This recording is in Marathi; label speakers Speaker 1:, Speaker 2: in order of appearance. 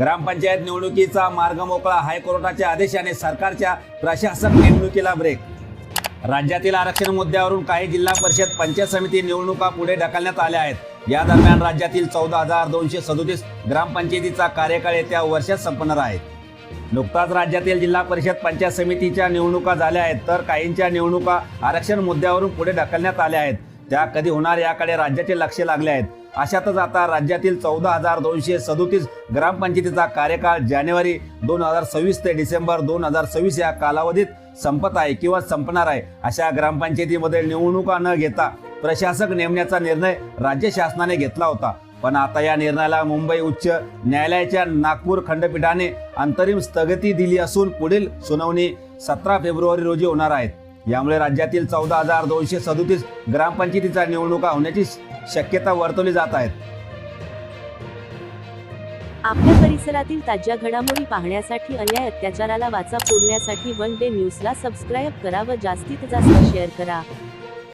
Speaker 1: ग्रामपंचायत निवडणुकीचा मार्ग मोकळा हायकोर्टाच्या आदेशाने सरकारच्या प्रशासक नेमणुकीला ब्रेक. राज्यातील आरक्षण मुद्द्यावरून काही जिल्हा परिषद पंचायत समिती निवडणुका पुढे ढकलण्यात आल्या आहेत. या दरम्यान राज्यातील चौदा हजार दोनशे सदोतीस ग्रामपंचायतीचा कार्यकाळ येत्या वर्षात संपणार आहे. नुकताच राज्यातील जिल्हा परिषद पंचायत समितीच्या निवडणुका झाल्या आहेत तर काहींच्या निवडणुका आरक्षण मुद्द्यावरून पुढे ढकलण्यात आल्या आहेत. त्या कधी होणार याकडे राज्याचे लक्ष लागले आहेत. अशातच आता राज्यातील चौदा हजार दोनशे सदोतीस ग्रामपंचायतीचा कार्यकाळ जानेवारी दोन हजार सव्वीस ते डिसेंबर दोन हजार सव्वीस या कालावधीत संपत आहे किंवा संपणार आहे अशा ग्रामपंचायतीमध्ये निवडणुका न घेता प्रशासक नेमण्याचा निर्णय राज्य शासनाने घेतला होता. पण आता या निर्णयाला मुंबई उच्च न्यायालयाच्या नागपूर खंडपीठाने अंतरिम स्थगिती दिली असून पुढील सुनावणी सतरा फेब्रुवारी रोजी होणार आहेत यामुळे राज्यातील चौदा हजार दोनशे सदोतीस ग्रामपंचायतीचा निवडणुका होण्याची शक्यता वर्तवली जात आहेत.
Speaker 2: आपल्या परिसरातील ताज्या घडामोडी पाहण्यासाठी अन्याय अत्याचाराला वाचा फोडण्यासाठी वन डे न्यूजला सबस्क्राईब करा व जास्तीत जास्त शेअर करा.